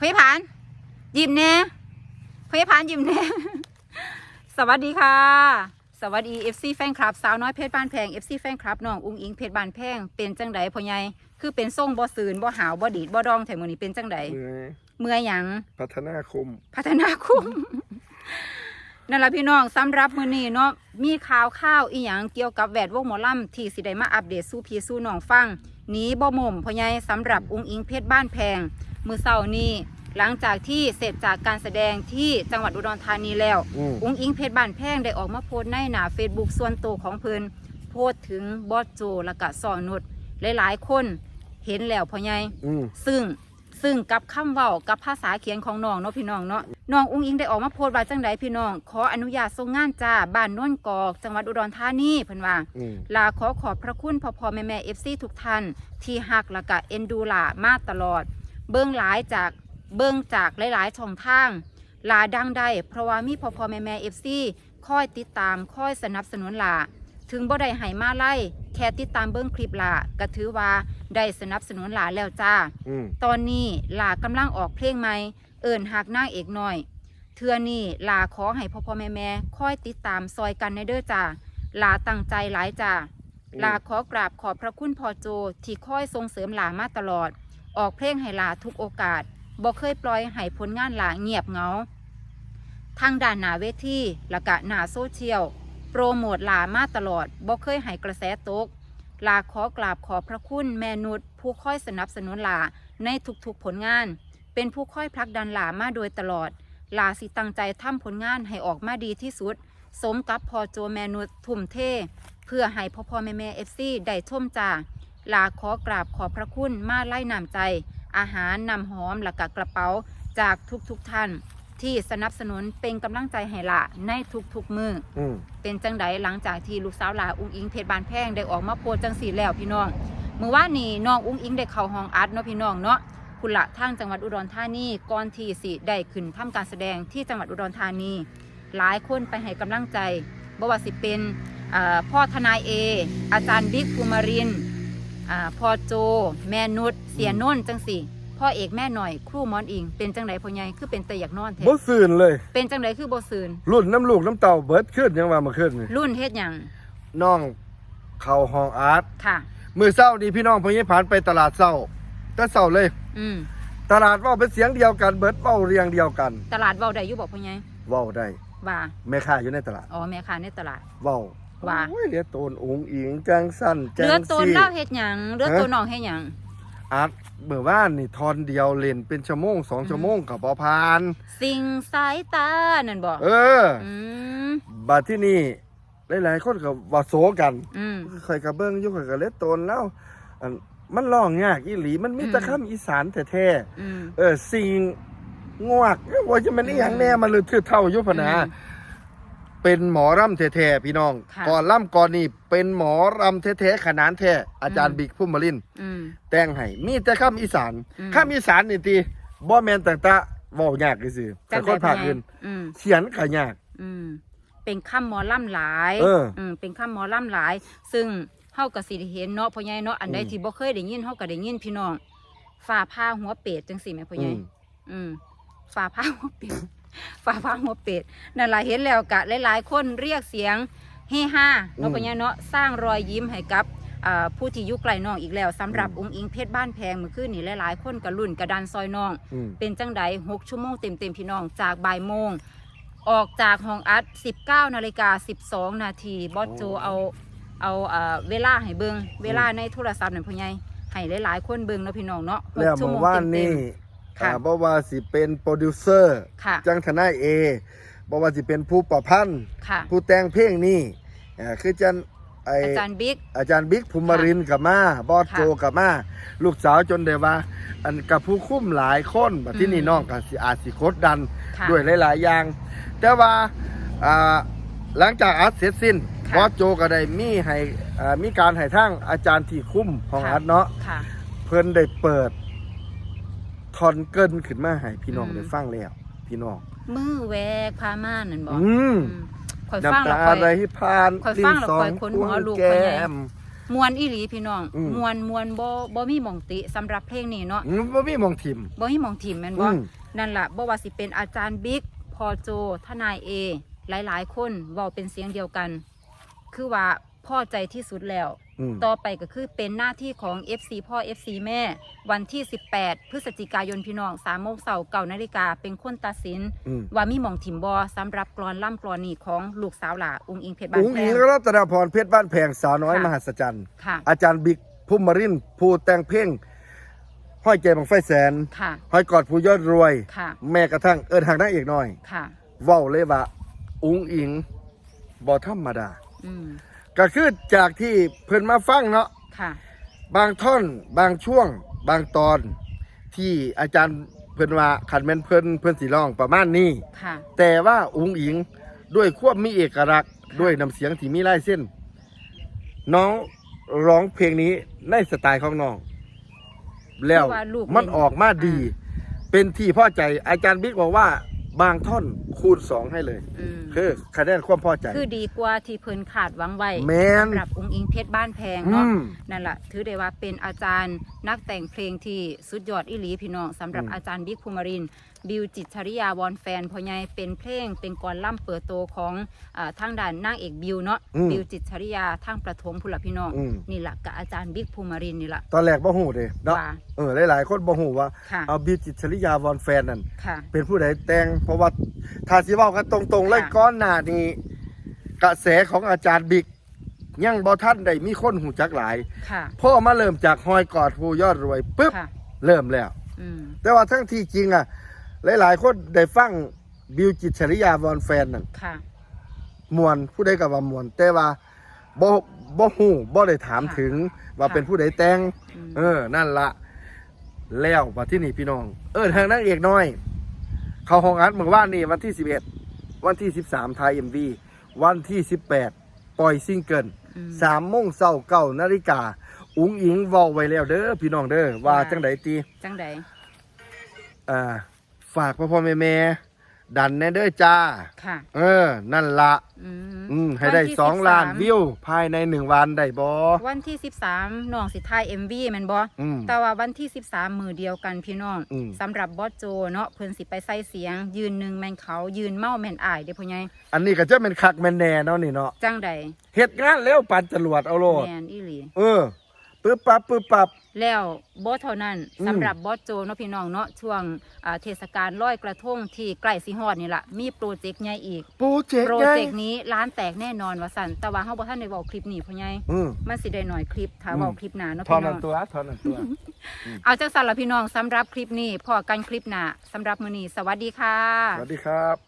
พยาผานยิ้มแน่พยาผานยิ้มแน่สวัสดีค่ะ สวัสดี FC แฟนคลับ สาวน้อยเพชรบ้านแพง FC แฟนคลับน้องอุ้งอิงเพชรบ้านแพงเป็นจังไดพ่อใหญ่คือเป็นส่งบ่ซืนบ่หาวบ่ดีดบ่ดองแถมมื้อนี้เป็นจังไดเมื่อยเมื่อยหยังพัฒนาคม พัฒนาคุ้มนั่นแหละพี่น้องสำหรับมื้อนี้เนาะมีข่าวข้าวอีหยังเกี่ยวกับแวดวงหมอลำที่สิได้มาอัปเดตสู่พี่สู่น้องฟังหนีบ่หม่มพ่อใหญ่สำหรับอุ้งอิงเพชรบ้านแพง มือเศร้านี้หลังจากที่เสร็จจากการแสดงที่จังหวัดอุดรธานีแล้วอืม อุ้งอิงเพชรบ้านแพงได้ออกมาโพสต์ในหน้าเฟซบุ๊กส่วนตัวของเพิ่นโพสต์ถึงบอสโจและกะสอนุดหลายๆ คนเห็นแล้วพ่อใหญ่ อืม ซึ่งซึ่งกับคำเว้ากับภาษาเขียนของน้องเนาะพี่น้องเนาะน้องอุ้งอิงได้ออกมาโพสต์ว่าจังใดพี่น้อง ขออนุญาตส่งงานจ้าบ้านโน่นกอก จังหวัดอุดรธานีเพิ่นว่า อืม ลาขอขอบพระคุณพ่อพ่อแม่แม่เอฟซีทุกท่าน ที่หักและกะเอ็นดูลามาตลอด เบื้องหลายจากเบื้องจากหลายๆช่องทางลาดังได้เพราะว่ามีพ่อพ่อแม่แม่เอฟซีคอยติดตามคอยสนับสนุนลาถึงบ่ได้ให้มาไล่แค่ติดตามเบื้องคลิปลาก็ถือว่าได้สนับสนุนลาแล้วจ้า อืมตอนนี้ลากำลังออกเพลงใหม่เอิ่นหักนางเอกหน่อย เทื่อนี้ลาขอให้พ่อพ่อแม่แม่คอยติดตามซอยกันในเด้อจ้าลาตั้งใจหลายจ้าลาขอกราบขอบพระคุณพ่อโจที่คอยส่งเสริมลามาตลอด ออกเพลงให้ลาทุกโอกาสบ่เคยปล่อยให้ผลงานหลาเงียบเงาทางด้านหน้าเวทีและกะหน้าโซเชียล โปรโมทลามาตลอดบ่เคยให้กระแสตก ลาขอกราบขอพระคุณแม่นุชผู้ค่อยสนับสนุนลาในทุกๆผลงาน เป็นผู้ค่อยผลักดันลามาโดยตลอด ลาสิตั้งใจทำผลงานให้ออกมาดีที่สุด สมกับพอโจแม่นุชทุ่มเท เพื่อให้พ่อพ่อแม่แม่เอฟซีได้ชมจ้า ลาขอกราบขอบพระคุณมาไล่นำใจ อาหารนำหอมและกะกระเป๋าจากทุกๆท่าน ที่สนับสนุนเป็นกำลังใจให้ละในทุกๆมืออืมเป็นจังไดหลังจากที่ลูกสาวหลาอุ้งอิงเพชรบานแพงได้ออกมาโพสต์จังสีแล้วพี่น้องเมื่อวานนี้น้องอุ้งอิงได้เข้าห้องอัดเนาะพี่น้องเนาะคุณละทางจังหวัดอุดรธานีก่อนที่สิได้ขึ้นทำการแสดงที่จังหวัดอุดรธานี หลายคนไปให้กำลังใจบ่ว่าสิเป็นเอ่อพ่อทนายเอ อาจารย์บิ๊กภูมิรินทร์ อ่าพ่อโจ แม่นุชเสียโนนจังสี่พ่อเอกแม่หน่อยครูหมอนอิง เป็นจังไดพ่อใหญ่คือเป็นตะอยากนอนแท้บ่ซื่นเลย เป็นจังไดคือบ่ซืนรุ่นน้ำลูกน้ำเต่าเบิดขึ้นยังว่ามาขึ้นนี่รุ่นเฮ็ดหยังน้องเข้าห้องอาร์ตค่ะ มื้อเช้านี่พี่น้องพญผ่านไปตลาดเช้าแต่เช้าเลย อืมตลาดเว้าเป็นเสียงเดียวกันเบิดเว้าเรียงเดียวกันตลาดเว้าได้อยู่บอกพ่อใหญ่เว้าได้ว่าแม่ค้าอยู่ในตลาดอ๋อแม่ค้าในตลาดเว้า ว่าโอ้ยเหลือโตนองค์อิงจังสั้นจัเรืองตัวซี่เล่าเฮ็ดหยังเรือตัวน้องเฮ็ดหยังอาร์ตเมื่อวานนี่ทอนเดียวเล่นเป็นชั่วโมงสองชั่วโมงก็บ่ผ่าน สิ่งสายตานั่นบ่เอออืมบัดที่นี่หลายๆคนก็ว่าโซกันอืมข่อยก็เบิ่งอยู่ข่อยก็เล็ดโตนแล้วอันมันร้องยากอีหลีมันมีแต่อืมคำอีสานแท้อืมๆเออสิงงวกว่าจะมันอีหยังแน่มันเลยถือเท่าอยู่พะนะอืม เป็นหมอรำแท้ๆพี่น้อง ค่ะก่อนล่ำก่อนนี่เป็นหมอรำแท้ๆขนานแท้อาจารย์อืม บิ๊กพุ่มมาลินอืม แต่งให้มีแต่คำอีสานอืมคำอีสานนี่ติบ่แม่นแต่ตะเว้ายากซื่อๆแต่คนภาคอื่นอืม เขียนก็ยาก อืมเป็นคำหมอล่ำหลายเออมเป็นคำหมอล่ำหลาย ซึ่งเฮาก็สิได้เห็นเนาะพ่อใหญ่เนาะอันใดอืม ที่บ่เคยได้ยินเฮาก็ได้ยินพี่น้องฝ่าผ้าหัวเป็ดจังซี่แม่พ่อใหญ่อืมอืมฝ่าผ้าหัวเป็ด ฝ่าผ้าหัวเป็ดนั่นล่ะเห็นแล้วกะหลายๆ คนเรียกเสียงเฮฮาเนาะอืมปัญญาเนาะสร้างรอยยิ้มให้กับอ่าผู้ที่อยู่ไกลน้องอีกแล้วสำหรับอืมองค์อิงเพชรบ้านแพงเมื่อคืนนี้หลายๆ คนกระลุ่นกระดันซอยน้องอืมเป็นจังใด6ชั่วโมงเต็มๆพี่น้องจากบ่ายโมงออกจากห้องอัด 19นาฬิกา12 นาทีบอสโจเอาเอาเอ่อเวลาให้เบิงเวลาในโทรศัพท์นั่นพ่อใหญ่ให้หลายๆคนเบิงเนาะพี่น้องเนาะหกแล้วชั่วเมื่โมองวานเต็นี่ม ค่ะอ่าบ่ว่าสิเป็นโปรดิวเซอร์ๆค่ะ จังทนายเอบ่ว่าสิเป็นผู้ประพันธ์ค่ะ ผู้แต่งเพลงนี่อ่าคือจันไออาจารย์บิ๊ก อาจารย์บิ๊กภูมิรินทร์กับมาบอสค่ะโจกับมาลูกสาวจนได้ว่า อันกับผู้คุ้มหลายคนบัดที่นี่อืม น้องก็สิอาจสิกดดัน ค่ะ ด้วยหลาย ๆ อย่าง แต่ว่าอ่าหลังจากอัดเสร็จสิ้นค่ะ บอสโจก็ได้มีให้อ่ามีการให้ทางอาจารย์ที่คุ้มของค่ะอัดเนาะ ค่ะ เพิ่นได้เปิด ทอนเกินขึ้นมาให้พี่น้องอืมได้ฟังแล้วพี่น้องมือแวกพาม่านนั่นบอกอืมข่อยฟังน้ำแล้วตาข่อยไหลผ่านข่อยฟังแล้วข่อยขนหัวลุกแก้ไปไงมมวนอีหลีพี่น้องอืม มวนมวนบ่บ่มีหม่องติสำหรับเพลงนี้เนาะอืมบ่มีหมองทิม บ่มีหม่องถิ่มแม่นอืบ่มนั่นล่ะบ่ว่าสิเป็นอาจารย์บิ๊กพอโจทนายเอ หลายๆ คนเว้าเป็นเสียงเดียวกัน คือว่าพอใจที่สุดแล้ว อืม ต่อไปก็คือเป็นหน้าที่ของ FC พ่อ FC แม่ วันที่ 18 พฤศจิกายนพี่น้อง3โมงเช้าเก้านาฬิกาเป็นคนตัดสิน อืมว่ามีหม่องถิ่มบอสำหรับกรอนล่ำกรอนนี้ของลูกสาวหล่าองค์อิงเพชรบ้านอุ้งแพอิงง รัตนาพรเพชรบ้านแพงสาวน้อยค่ะ มหัศจรรย์ ค่ะอาจารย์บิ๊กพุ่มมรินทร์ผู้แต่งเพลงห้อยใจบังไฟแสนค่ะห้อยกอดผู้ยอดรวย ค่ะแม้กระทั่งเอิ้นหางนางเอกน้อย ค่ะ เว้าเลยว่าอุ้งอิงบ่ธรรมดา อืม ก็คือจากที่เพิ่นมาฟังเนาะค่ะ บางท่อนบางช่วง บางตอน ที่อาจารย์เพิ่นว่าขันแม่นเพิ่นเพิ่นสิร้องประมาณนี้ค่ะ แต่ว่าอุ้งอิงด้วยควบมีเอกลักษณ์ด้วยน้ำเสียงที่มีลายเส้น น้องร้องเพลงนี้ในสไตล์ของน้อง แล้วเพราะว่าลูก มันออกมาดีอ่เป็นที่พอใจอาจารย์บิ๊กบอกว่า บางท่อนคูณสองให้เลย อืมคือคะแนนความพอใจ คือดีกว่าที่เพิ่นขาดหวังไว้แม่น สำหรับองค์อิงเพชรบ้านแพงอืเนาะ ม นั่นแหละถือได้ว่าเป็นอาจารย์นักแต่งเพลงที่สุดยอดอิหลีพี่น้องสำหรับอืมอาจารย์บิ๊กภูมิรินทร์บิวจิตรชริยาวอนแฟนพ่อใหญ่เป็นเพลงเป็นกรล่ำเปิดโตวของอาทางด่านนางเอกบิวเนาะอืมบิวจิตรชริยาทางประถมพุนละพี่น้องอืม นี่แหละกับอาจารย์บิ๊กภูมิรินทร์นี่แหละ ตอนแรกบ่ฮู้เด้เนาะว่า เออหลายๆคนบ่ฮู้ว่าค่ะเอาบิวจิตรชริยาวอนแฟนนั่นค่ะ เป็นผู้ใดแต่งเพราะว่าถ้าสิเว้ากันตรงๆเลยค่ะ ก้อนหน้านี้กระแสของอาจารย์บิ๊กยังบ่ทันได้มีคนหูจักหลายค่ะพ่อมาเริ่มจากหอยกอดผู้ยอดรวยปุ๊บค่ะ เริ่มแล้ว อืมแต่ว่าทั้งที่จริงอะ หลาย ๆ คนได้ฟังบิวจิตรชริยาวอนแฟนนั่นค่ะ มวนผู้ใดก็ว่ามวนแต่ว่าบ่บ่ฮู้บ่ได้ถามค่ะถึงว่าค่ะเป็นผู้ใดแต่งอืม เออ นั่นละแล้วมาที่นี่พี่น้อง เออทางนางเอกน้อย เขาห้องอัดเมื่อวานนี่วันที่11วันที่13ทายเอ็มวีวันที่18ปล่อยซิงเกิลอืม สามโมงเช้าเก้านาฬิกาอุ๋งอิงเว้าไว้แล้วเด้อพี่น้องเด้อว่าค่ะจังไดตีจังใดอ่า ฝากพ่อพ่อแม่แม่ดันแน่เด้อจ้า ค่ะ เออ นั่นละอืมอืมให้ได้วันที่สองล้าน13วิวภายในหนึ่งวันได้บอวันที่13น้องสิทาย MV แม่นบ่อืม แต่ว่าวันที่13มือเดียวกันพี่น้องอืม สำหรับบอสโจเนาะเพิ่นสิไปใส่เสียง ยืนหนึ่งแม่นเขายืนเมาแม่นอายเด้อพ่อใหญ่อันนี้ก็จะเป็นคักแมนแน่เนาะนี่เนาะจังใดเฮ็ดงานแล้วปันจรวดเอาโลด แม่นอีหลี เออปึ๊บปั๊บปึ๊บปั๊บ แล้วบ่เท่านั้นอืม สำหรับบอสโจเนาะพี่น้องเนาะช่วงอ่าเทศกาลลอยกระทงที่ใกล้สิฮอดนี่ล่ะมีโปรเจกต์ใหญ่อีก โปรเจกโปรต์ไงเจกต์นี้ร้านแตกแน่นอนว่าสั่นแต่ว่าเฮาบ่ทันได้เว้าคลิปนี้พ่อใหญ่อืม มันสิได้หน่อยคลิปถ้าอืมเว้าคลิปหน้าเนาะทอพี่นน้นัอนง ตัวทอนนันตัว เอาจังสั่นละพี่น้องสำหรับคลิปนี้พอกันคลิปหน้าสำหรับมื้อนี้สวัสดีค่ะ สวัสดีครับ